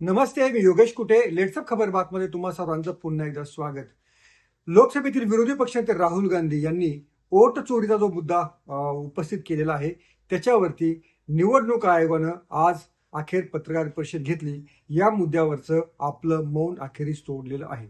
नमस्ते मी योगेश कुटे. लेट्सअप खबर बातमध्ये तुम्हा सर्वांचं पुन्हा एकदा स्वागत. लोकसभेतील विरोधी पक्षनेते राहुल गांधी यांनी ओट चोरीचा जो मुद्दा उपस्थित केलेला आहे त्याच्यावरती निवडणूक आयोगानं आज अखेर पत्रकार परिषद घेतली. या मुद्द्यावरचं आपलं मौन अखेरीस तोडलेलं आहे.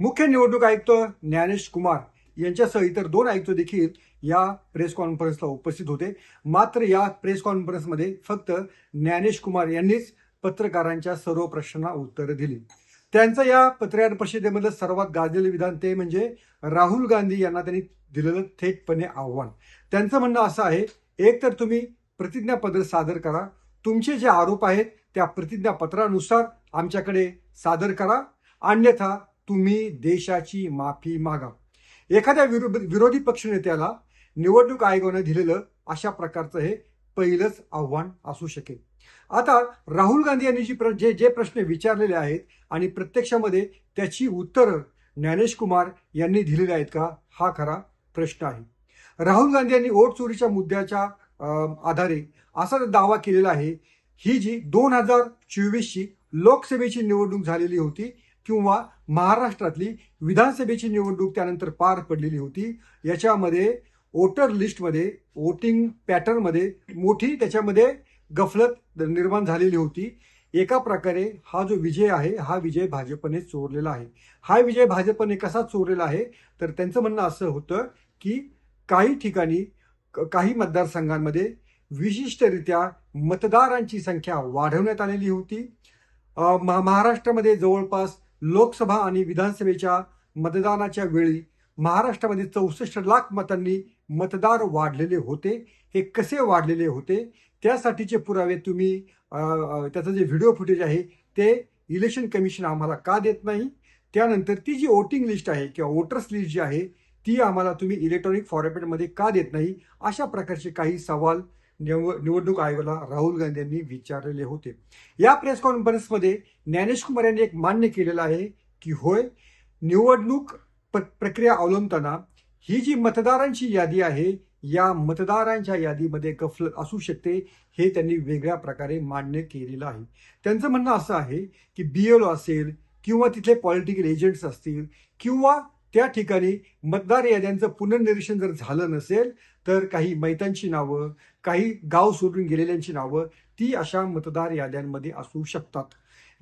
मुख्य निवडणूक आयुक्त ज्ञानेश कुमार यांच्यासह इतर दोन आयुक्त देखील या प्रेस कॉन्फरन्सला उपस्थित होते. मात्र या प्रेस कॉन्फरन्समध्ये फक्त ज्ञानेश कुमार यांनीच पत्रकारांच्या सर्व प्रश्नांना उत्तरं दिली. त्यांचं या पत्रकार परिषदेमधलं सर्वात गाजलेलं विधान ते म्हणजे राहुल गांधी यांना त्यांनी दिलेलं थेटपणे आव्हान. त्यांचं म्हणणं असं आहे एक तर तुम्ही प्रतिज्ञापत्र सादर करा. तुमचे जे आरोप आहेत त्या प्रतिज्ञापत्रानुसार आमच्याकडे सादर करा. अन्यथा तुम्ही देशाची माफी मागा. एखाद्या विरो विरोधी पक्षनेत्याला निवडणूक आयोगानं दिलेलं अशा प्रकारचं हे पहिलंच आव्हान असू शकेल. आता राहुल गांधी यांनी जी प्र जे जे प्रश्न विचारलेले आहेत आणि प्रत्यक्षामध्ये त्याची उत्तरं ज्ञानेश कुमार यांनी दिलेली आहेत का हा खरा प्रश्न आहे. राहुल गांधी यांनी ओट चोरीच्या मुद्द्याच्या आधारे असा दावा केलेला आहे ही जी दोन हजार चोवीसची लोकसभेची निवडणूक झालेली होती किंवा महाराष्ट्रातली विधानसभेची निवडणूक त्यानंतर पार पडलेली होती याच्यामध्ये वोटर लिस्टमध्ये वोटिंग पॅटर्नमध्ये मोठी त्याच्यामध्ये गफलत निर्माण झालेली होती. एका प्रकारे हा जो विजय आहे हा विजय भाजपने चोरलेला आहे. हा विजय भाजपने कसा चोरलेला आहे? तर त्यांचं म्हणणं असं होतं की काही ठिकाणी क- काही मतदारसंघांमध्ये विशिष्टरित्या मतदारांची संख्या वाढवण्यात आलेली होती. महा- महाराष्ट्रामध्ये जवळपास लोकसभा आणि विधानसभेच्या मतदानाच्या वेळी महाराष्ट्रामध्ये चौसष्ट लाख मतांनी मतदार वाढलेले होते. हे कसे वाढलेले होते? त्यासाठीचे पुरावे तुम्ही त्याचं जे व्हिडिओ फुटेज आहे ते इलेक्शन कमिशन आम्हाला का देत नाही? त्यानंतर ती जी वोटिंग लिस्ट आहे किंवा वोटर्स लिस्ट जी आहे ती आम्हाला तुम्ही इलेक्ट्रॉनिक फॉर्मॅटमध्ये का देत नाही? अशा प्रकारचे काही सवाल निव निवडणूक आयोगाला राहुल गांधी यांनी विचारलेले होते. या प्रेस कॉन्फरन्समध्ये ज्ञानेश कुमार यांनी एक मान्य केलेलं आहे की होय निवडणूक प प्रक्रिया अवलंबताना ही जी मतदारांची यादी आहे या मतदारांच्या यादीमध्ये गफलत असू शकते हे त्यांनी वेगळ्या प्रकारे मान्य केलेलं आहे. त्यांचं म्हणणं असं आहे की बी एल असेल किंवा तिथले पॉलिटिकल एजंट्स असतील किंवा त्या ठिकाणी मतदार याद्यांचं पुनर्निरीक्षण जर झालं नसेल तर काही मैतांची नावं काही गाव सोडून गेलेल्यांची नावं ती अशा मतदार याद्यांमध्ये असू शकतात.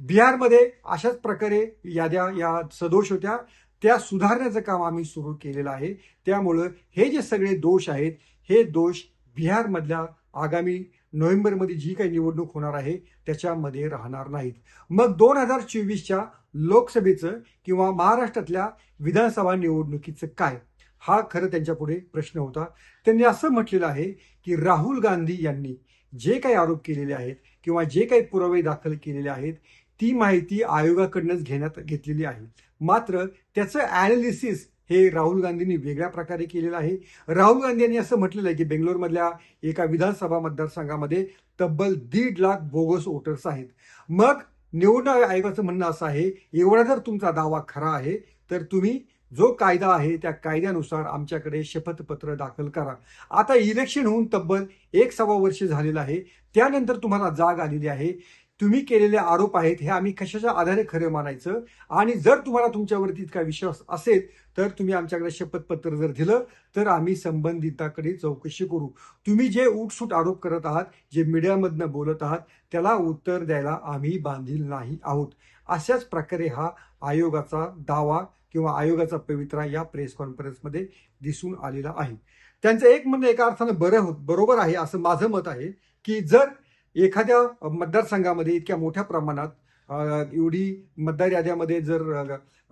बिहारमध्ये अशाच प्रकारे याद्या या सदोष होत्या. त्या सुधारण्याचं काम आम्ही सुरू केलेलं आहे. त्यामुळं हे जे सगळे दोष आहेत हे दोष बिहारमधल्या आगामी नोव्हेंबरमध्ये जी काही निवडणूक होणार आहे त्याच्यामध्ये राहणार नाहीत. मग दोन हजार चोवीसच्या लोकसभेचं किंवा महाराष्ट्रातल्या विधानसभा निवडणुकीचं काय? हा खरं त्यांच्यापुढे प्रश्न होता. त्यांनी असं म्हटलेलं आहे की राहुल गांधी यांनी जे काही आरोप केलेले आहेत किंवा जे काही पुरावे दाखल केलेले आहेत ती माहिती आयोगाकडनंच घेण्यात घेतलेली आहे. मात्र त्याचं ॲनालिसिस हे राहुल गांधींनी वेगळ्या प्रकारे केलेलं आहे. राहुल गांधी यांनी असं म्हटलेलं आहे की बेंगलोरमधल्या एका विधानसभा मतदारसंघामध्ये तब्बल दीड लाख बोगस वोटर्स आहेत. मग निवडणूक आयोगाचं म्हणणं असं आहे एवढा जर तुमचा दावा खरा आहे तर तुम्ही जो कायदा आहे त्या कायद्यानुसार आमच्याकडे शपथपत्र दाखल करा. आता इलेक्शन होऊन तब्बल एक सव्वा वर्ष झालेलं आहे. त्यानंतर तुम्हाला जाग आलेली आहे. तुम्ही केलेले आरोप आहेत हे आम्ही कशाच्या आधारे खरं मानायचं? आणि जर तुम्हाला तुमच्यावरती इतका विश्वास असेल तर तुम्ही आमच्याकडे शपथपत्र जर दिलं तर आम्ही संबंधिताकडे चौकशी करू. तुम्ही जे उठसूट आरोप करत आहात जे मीडियामधनं बोलत आहात त्याला उत्तर द्यायला आम्ही बांधील नाही आहोत. अशाच प्रकारे हा आयोगाचा दावा किंवा आयोगाचा पवित्रा या प्रेस कॉन्फरन्समध्ये दिसून आलेला आहे. त्यांचं एक म्हणणं एका अर्थानं बरं हो बरोबर आहे असं माझं मत आहे की जर एखाद्या मतदारसंघामध्ये इतक्या मोठ्या प्रमाणात एवढी मतदार याद्यामध्ये जर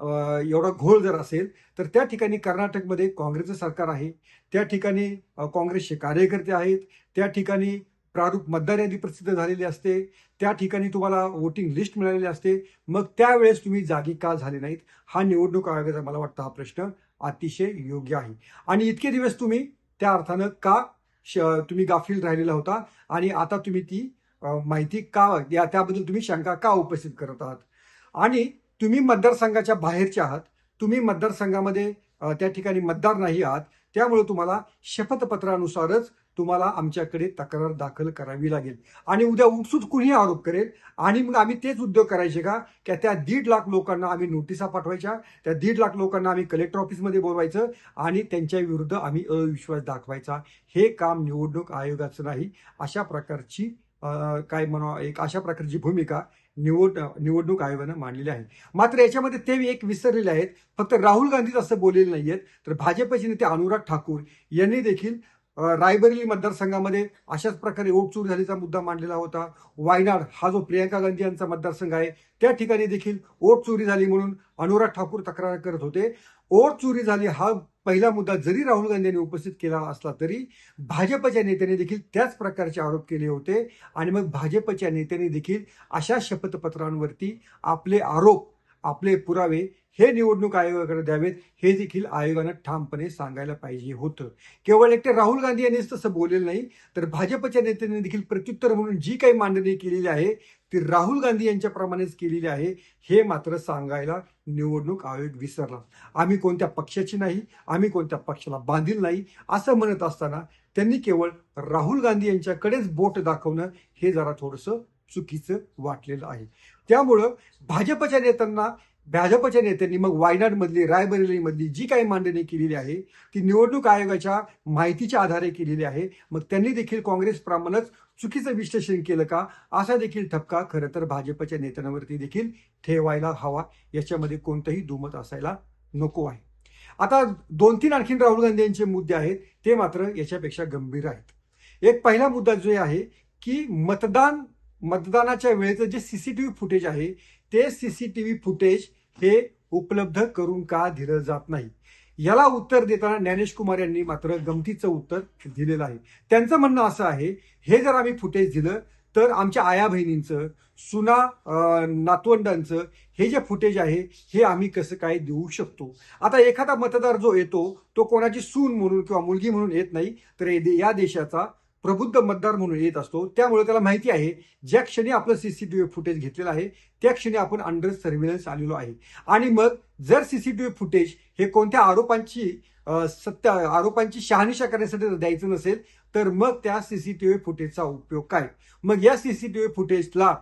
एवढा घोळ जर असेल तर त्या ठिकाणी कर्नाटकमध्ये काँग्रेसचं सरकार आहे. त्या ठिकाणी काँग्रेसचे कार्यकर्ते आहेत. त्या ठिकाणी प्रारूप मतदार यादी प्रसिद्ध झालेली असते. त्या ठिकाणी तुम्हाला वोटिंग लिस्ट मिळालेली असते. मग त्यावेळेस तुम्ही जागी का झाले नाहीत? हा निवडणूक आयोगाचा मला वाटतं हा प्रश्न अतिशय योग्य आहे. आणि इतके दिवस तुम्ही त्या अर्थानं का तुम्ही गाफील राहिलेला होता आणि आता तुम्ही ती माहिती का या त्याबद्दल तुम्ही शंका का उपस्थित करत आहात? आणि तुम्ही मतदारसंघाच्या बाहेरच्या आहात तुम्ही मतदारसंघामध्ये त्या ठिकाणी मतदार नाही आहात त्यामुळे तुम्हाला शपथपत्रानुसारच तुम्हाला आमच्याकडे तक्रार दाखल करावी लागेल. आणि उद्या उठसूट कुणीही आरोप करेल. आणि मग आम्ही तेच उद्योग करायचे का? की त्या दीड लाख लोकांना आम्ही नोटिसा पाठवायच्या. त्या दीड लाख लोकांना आम्ही कलेक्टर ऑफिसमध्ये बोलवायचं. आणि त्यांच्या विरुद्ध आम्ही अविश्वास दाखवायचा. हे काम निवडणूक आयोगाचं नाही. अशा प्रकारची काय म्हणा एक अशा प्रकारची भूमिका निवड निवडणूक आयोगानं मांडलेली आहे. मात्र याच्यामध्ये ते एक विसरलेले आहेत. फक्त राहुल गांधीच असं बोललेले नाही आहेत तर भाजपचे नेते अनुराग ठाकूर यांनी देखील रायबरेली मतदारसंघामध्ये अशाच प्रकारे ओटचूर चोरी झाल्याचा मुद्दा मांडलेला होता. वायनाड हा जो प्रियंका गांधी यांचा मतदारसंघ आहे त्या ठिकाणी देखील ओट चोरी झाली म्हणून अनुराग ठाकूर तक्रार करत होते. ओट चोरी झाली हा पहिला मुद्दा जरी राहुल गांधी यांनी उपस्थित केला असला तरी भाजपच्या नेत्याने देखील त्याच प्रकारचे आरोप केले होते. आणि मग भाजपच्या नेत्यांनी देखील अशा शपथपत्रांवरती आपले आरोप आपले पुरावे हे निवडणूक आयोगाकडे द्यावेत हे देखील आयोगानं ठामपणे सांगायला पाहिजे होतं. केवळ एकटे राहुल गांधी यांनीच तसं बोललेलं नाही तर भाजपच्या नेत्यांनी देखील प्रत्युत्तर म्हणून जी काही मांडणी केलेली आहे ती राहुल गांधी यांच्याप्रमाणेच केलेली आहे हे मात्र सांगायला निवडणूक आयोग विसरला. आम्ही कोणत्या पक्षाची नाही आम्ही कोणत्या पक्षाला बांधील नाही असं म्हणत असताना त्यांनी केवळ राहुल गांधी यांच्याकडेच बोट दाखवणं हे जरा थोडंसं चुकीचं वाटलेलं आहे. त्यामुळं भाजपच्या नेत्यांना भाजपच्या नेत्यांनी मग वायनाडमधली रायबरेलीमधली जी काही मांडणी केलेली आहे ती निवडणूक आयोगाच्या माहितीच्या आधारे केलेली आहे. मग त्यांनी देखील काँग्रेसप्रमाणेच चुकीचं विश्लेषण केलं का? असा देखील ठपका खरं तर भाजपच्या नेत्यांवरती देखील ठेवायला हवा. याच्यामध्ये कोणतंही दुमत असायला नको आहे. आता दोन तीन आणखीन राहुल गांधी यांचे मुद्दे आहेत ते मात्र याच्यापेक्षा गंभीर आहेत. एक पहिला मुद्दा जो आहे की मतदान मतदानाच्या वेळेचं जे सीसीटीव्ही फुटेज आहे ते सीसीटीव्ही फुटेज हे उपलब्ध करून का दिलं जात नाही? याला उत्तर देताना ज्ञानेश कुमार यांनी मात्र गमतीचं उत्तर दिलेलं आहे. त्यांचं म्हणणं असं आहे हे जर आम्ही फुटेज दिलं तर आमच्या आया बहिणींचं सुना नातवंडांचं हे जे फुटेज आहे हे आम्ही कसं काय देऊ शकतो? आता एखादा मतदार जो येतो तो कोणाची सून म्हणून किंवा मुलगी म्हणून येत नाही तर या देशाचा प्रबुद्ध मतदार म्हणून येत असतो. त्यामुळे त्याला माहिती आहे ज्या क्षणी आपलं सीसीटीव्ही फुटेज घेतलेलं आहे त्या क्षणी आपण अंडर सर्व्हिलन्स आलेलो आहे. आणि मग जर सीसीटीव्ही फुटेज हे कोणत्या आरोपांची सत्य आरोपांची शहानिशा करण्यासाठी जर द्यायचं नसेल तर मग त्या सीसीटीव्ही फुटेजचा उपयोग काय? मग या सीसीटीव्ही फुटेजला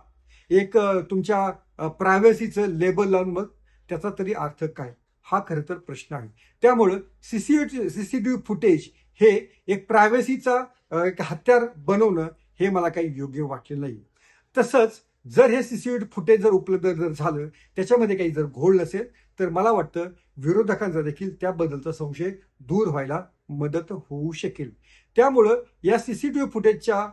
एक तुमच्या प्रायव्हसीचं लेबल लावून मग त्याचा तरी अर्थ काय? हा खरं तर प्रश्न आहे. त्यामुळं सीसीटीव्ही सीसीटीव्ही फुटेज हे एक प्रायव्हसीचा एक हत्यार बनवणं हे मला काही योग्य वाटले नाही तसंच जर हे सी सी व्ही फुटेज जर उपलब्ध जर झालं त्याच्यामध्ये काही जर घोळ नसेल तर मला वाटतं विरोधकांचा देखील त्याबद्दलचा संशय दूर व्हायला मदत होऊ शकेल. त्यामुळं या सी सी फुटेजच्या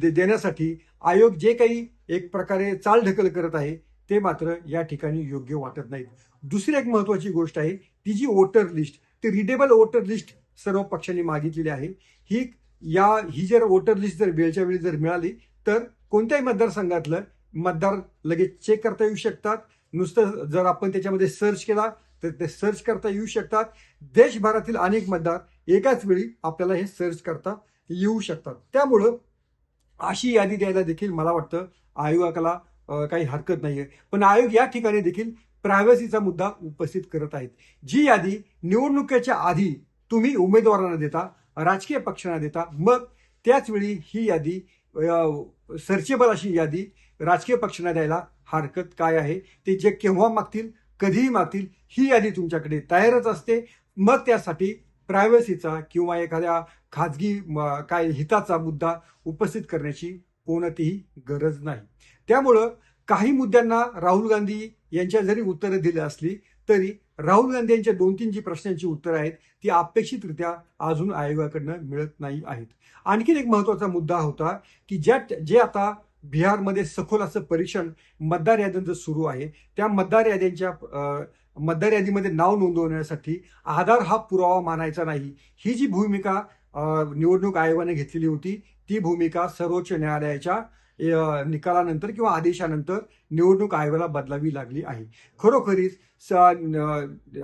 दे- देण्यासाठी आयोग जे काही एक प्रकारे चालढकल करत आहे ते मात्र या ठिकाणी योग्य वाटत नाहीत. दुसरी एक महत्वाची गोष्ट आहे ती जी वोटर लिस्ट ती रिडेबल वोटर लिस्ट सर्व पक्षांनी मागितलेली आहे. ही या ही जर वोटर लिस्ट जर वेळच्या वेळी जर मिळाली तर कोणत्याही मतदारसंघातलं मतदार लगेच चेक करता येऊ शकतात. नुसतं जर आपण त्याच्यामध्ये सर्च केला तर ते सर्च करता येऊ शकतात. देशभरातील अनेक मतदार एकाच वेळी आपल्याला हे सर्च करता येऊ शकतात. त्यामुळं अशी यादी द्यायला देखील मला वाटतं आयोगाला काही हरकत नाही आहे पण आयोग या ठिकाणी देखील प्रायव्हसीचा मुद्दा उपस्थित करत आहेत. जी यादी निवडणुकीच्या आधी तुम्ही उमेदवारांना देता राजकीय पक्षांना देता मग त्याचवेळी ही यादी सर्चेबल अशी यादी राजकीय पक्षांना द्यायला हरकत काय आहे ते जे केव्हा मागतील कधीही मागतील ही यादी तुमच्याकडे तयारच असते. मग त्यासाठी प्रायव्हसीचा किंवा एखाद्या खाजगी काय हिताचा मुद्दा उपस्थित करण्याची कोणतीही गरज नाही. त्यामुळं काही मुद्द्यांना राहुल गांधी यांच्या जरी उत्तरं दिली असली तरी राहुल गांधी यांच्या दोन तीन जी प्रश्नांची उत्तरं आहेत ती अपेक्षितरित्या अजून आयोगाकडनं मिळत नाही आहेत. आणखीन एक महत्त्वाचा मुद्दा होता की ज्या जे आता बिहारमध्ये सखोल असं परीक्षण मतदार याद्यांचं सुरू आहे त्या मतदार याद्यांच्या मतदार यादीमध्ये नाव नोंदवण्यासाठी आधार हा पुरावा मानायचा नाही. ही जी भूमिका निवडणूक आयोगाने घेतलेली होती ती भूमिका सर्वोच्च न्यायालयाच्या निकालानंतर किंवा आदेशानंतर निवडणूक आयोगाला बदलावी लागली आहे. खरोखरीच स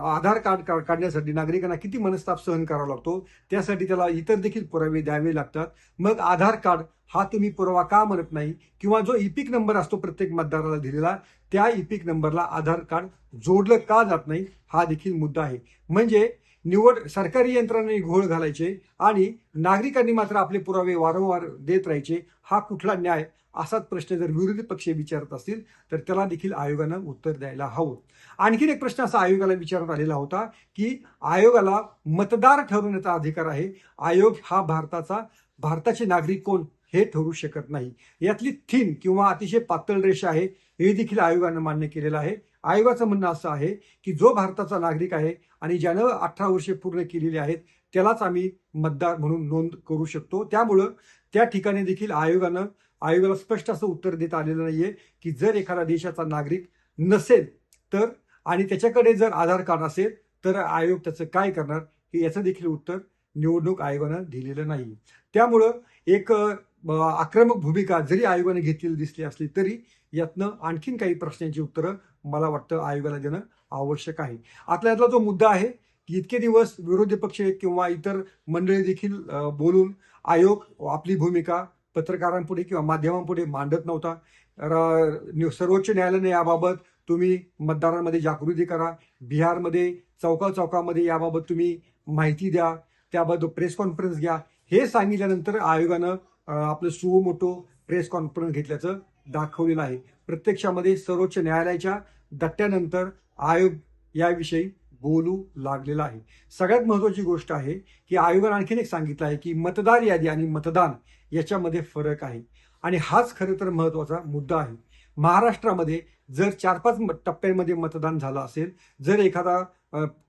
आधार कार्ड का- काढण्यासाठी नागरिकांना किती मनस्ताप सहन करावा लागतो? त्यासाठी त्याला इतर देखील पुरावे द्यावे लागतात. मग आधार कार्ड हा तुम्ही पुरावा का म्हणत नाही? किंवा जो इपिक नंबर असतो प्रत्येक मतदाराला दिलेला त्या इपिक नंबरला आधार कार्ड जोडलं का जात नाही? हा देखील मुद्दा आहे. म्हणजे निवड सरकारी यंत्रणांनी घोळ घालायचे आणि नागरिकांनी मात्र आपले पुरावे वारंवार देत राहायचे हा कुठला न्याय? असाच प्रश्न जर विरोधी पक्ष विचारत असतील तर त्याला देखील आयोगानं उत्तर द्यायला हवं. आणखीन एक प्रश्न असा आयोगाला विचारण्यात आलेला होता की आयोगाला मतदार ठरवण्याचा अधिकार आहे. आयोग हा भारताचा भारताचे नागरिक कोण हे ठरू शकत नाही. यातली थीन किंवा अतिशय पातळ रेषा आहे हे देखील आयोगानं मान्य केलेलं आहे. आयोगाचं म्हणणं असं आहे की जो भारताचा नागरिक आहे आणि ज्यानं अठरा वर्षे पूर्ण केलेली आहेत त्यालाच आम्ही मतदार म्हणून नोंद करू शकतो. त्यामुळं त्या ठिकाणी देखील आयोगानं आयोगाला स्पष्ट असं उत्तर देता आलेलं नाहीये की जर एखादा देशाचा नागरिक नसेल तर आणि त्याच्याकडे जर आधार कार्ड असेल तर आयोग त्याचं काय करणार हे याचं देखील उत्तर निवडणूक आयोगानं दिलेलं नाही. त्यामुळं एक आक्रमक भूमिका जरी आयोगाने घेतलेली दिसली असली तरी यातनं आणखीन काही प्रश्नांची उत्तरं मला वाटतं आयोगाला देणं आवश्यक आहे. आता यातला जो मुद्दा आहे इतके दिवस विरोधी पक्ष किंवा इतर मंडळी देखील बोलून आयोग आपली भूमिका पत्रकारांपुढे किंवा माध्यमांपुढे मांडत नव्हता. र- सर्वोच्च न्यायालयाने याबाबत तुम्ही मतदारांमध्ये जागृती करा. बिहारमध्ये चौका चौकामध्ये याबाबत तुम्ही माहिती द्या. त्याबद्दल प्रेस कॉन्फरन्स घ्या. हे सांगितल्यानंतर आयोगानं आपलं सुवो मोठो प्रेस कॉन्फरन्स घेतल्याचं दाखवलेला आहे. प्रत्यक्षामध्ये सर्वोच्च न्यायालयाच्या दट्ट्यानंतर आयोग याविषयी बोलू लागलेला आहे. सगळ्यात महत्वाची गोष्ट आहे की आयोगानं आणखीन एक सांगितलं आहे की मतदार यादी आणि मतदान याच्यामध्ये फरक आहे. आणि हाच खरं तर महत्त्वाचा मुद्दा आहे. महाराष्ट्रामध्ये जर चार पाच म- टप्प्यांमध्ये मतदान झालं असेल जर एखादा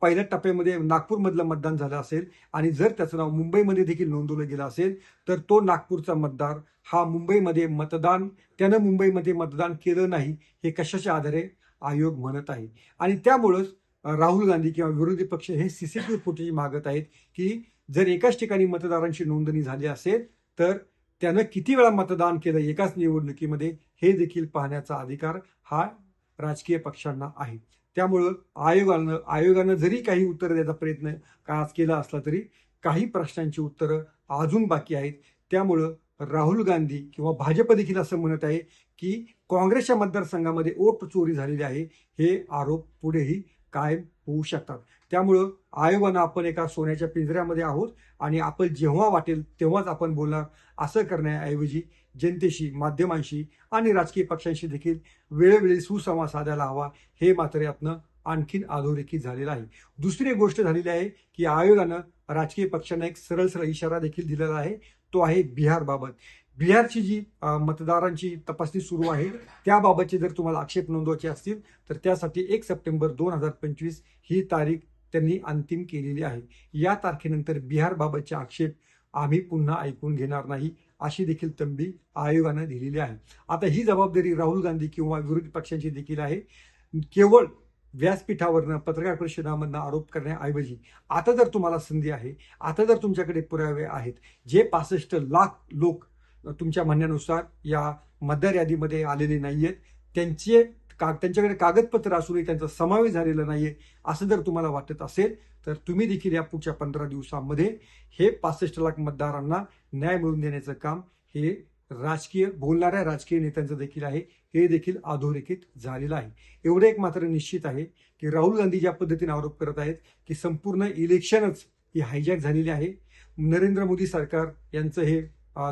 पहिल्या टप्प्यामध्ये नागपूरमधलं मतदान झालं असेल आणि जर त्याचं नाव मुंबईमध्ये देखील नोंदवलं गेलं असेल तर तो नागपूरचा मतदार हा मुंबईमध्ये मतदान त्यानं मुंबईमध्ये मतदान केलं नाही हे कशाच्या आधारे आयोग म्हणत आहे. आणि त्यामुळंच राहुल गांधी किंवा विरोधी पक्ष हे सीसीटीव्ही फुटेज मागत आहेत की जर एकाच ठिकाणी मतदारांची नोंदणी झाली असेल तर त्यानं किती वेळा मतदान केलं एकाच निवडणुकीमध्ये हे देखील पाहण्याचा अधिकार हा राजकीय पक्षांना आहे. त्यामुळं आयोगानं आयोगानं जरी काही उत्तर द्यायचा प्रयत्न का आज केला असला तरी काही प्रश्नांची उत्तरं अजून बाकी आहेत. त्यामुळं राहुल गांधी किंवा भाजप देखील असं म्हणत आहे की काँग्रेसच्या मतदारसंघामध्ये ओट चोरी झालेली आहे हे आरोप पुढेही कायम होऊ शकतात. त्यामुळं आयोगानं आपण एका सोन्याच्या पिंजऱ्यामध्ये आहोत आणि आपण जेव्हा वाटेल तेव्हाच आपण बोलणार. असं करण्याऐवजी जनतेशी माध्यमांशी आणि राजकीय पक्षांशी देखील वेळोवेळी सुसंवाद साधायला हवा. हे मात्र यातनं आणखीन अधोरेखित झालेलं आहे. दुसरी एक गोष्ट झालेली आहे की आयोगानं राजकीय पक्षांना एक सरळ सरळ इशारा देखील दिलेला आहे. तो आहे बिहारबाबत. बिहारची जी मतदारांची तपासणी सुरू आहे त्याबाबतचे जर तुम्हाला आक्षेप नोंदवायचे असतील तर त्यासाठी एक सप्टेंबर दोन हजार पंचवीस ही तारीख त्यांनी अंतिम केलेली आहे. या तारखेनंतर बिहारबाबतचे आक्षेप आम्ही पुन्हा ऐकून घेणार नाही अशी देखील तंबी आयोगानं दिलेली आहे. आता ही जबाबदारी राहुल गांधी किंवा विरोधी पक्षांची देखील आहे. केवळ व्यासपीठावरनं पत्रकार परिषदामधनं आरोप करण्याऐवजी आता जर तुम्हाला संधी आहे आता जर तुमच्याकडे पुरावे आहेत जे पासष्ट लाख लोक तुमच्या म्हणण्यानुसार या मतदार यादीमध्ये आलेले नाही आहेत त्यांचे का त्यांच्याकडे कागदपत्र असूनही त्यांचा समावेश झालेला नाही आहे असं जर तुम्हाला वाटत असेल तर तुम्ही देखील या पुढच्या पंधरा दिवसांमध्ये हे पासष्ट लाख मतदारांना न्याय मिळवून देण्याचं काम हे राजकीय बोलणाऱ्या राजकीय नेत्यांचं देखील आहे हे देखील अधोरेखित झालेलं आहे. एवढं एक मात्र निश्चित आहे की राहुल गांधी ज्या पद्धतीने आरोप करत आहेत की संपूर्ण इलेक्शनच ही हायजॅक झालेली आहे. नरेंद्र मोदी सरकार यांचं हे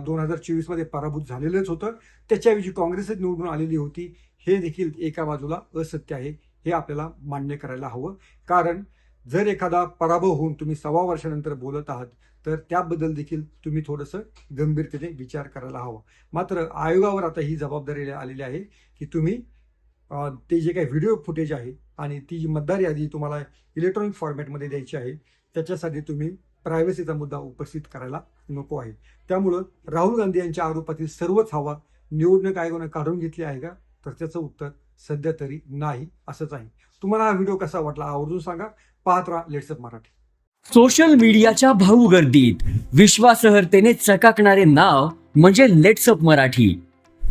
दोन हजार चोवीसमध्ये पराभूत झालेलंच होतं. त्याच्याऐवजी काँग्रेसच निवडून आलेली होती. हे देखील एका बाजूला असत्य आहे. हे आपल्याला मान्य करायला हवं. कारण जर एखादा पराभव होऊन तुम्ही सव्वा वर्षानंतर बोलत आहात तर त्याबद्दल देखील तुम्ही थोडंसं गंभीरतेने विचार करायला हवा. मात्र आयोगावर आता ही जबाबदारी आलेली आहे की तुम्ही ते जे काही व्हिडिओ फुटेज आहे आणि ती जी मतदार यादी तुम्हाला इलेक्ट्रॉनिक फॉर्मॅटमध्ये द्यायची आहे त्याच्यासाठी तुम्ही प्रायव्हसीचा मुद्दा उपस्थित करायला नको आहे. त्यामुळं राहुल गांधी यांच्या आरोपातील सर्वच हवा निवडणूक आयोगानं काढून घेतली आहे का? तर त्याचं उत्तर सध्या तरी नाही असंच आहे. तुम्हाला हा व्हिडिओ कसा वाटला आवर्जून सांगा. पाहत राहा लेट्सअप मराठी. सोशल मीडियाच्या भाऊ गर्दीत विश्वासार्हतेने चकाकणारे नाव म्हणजे लेट्सअप मराठी.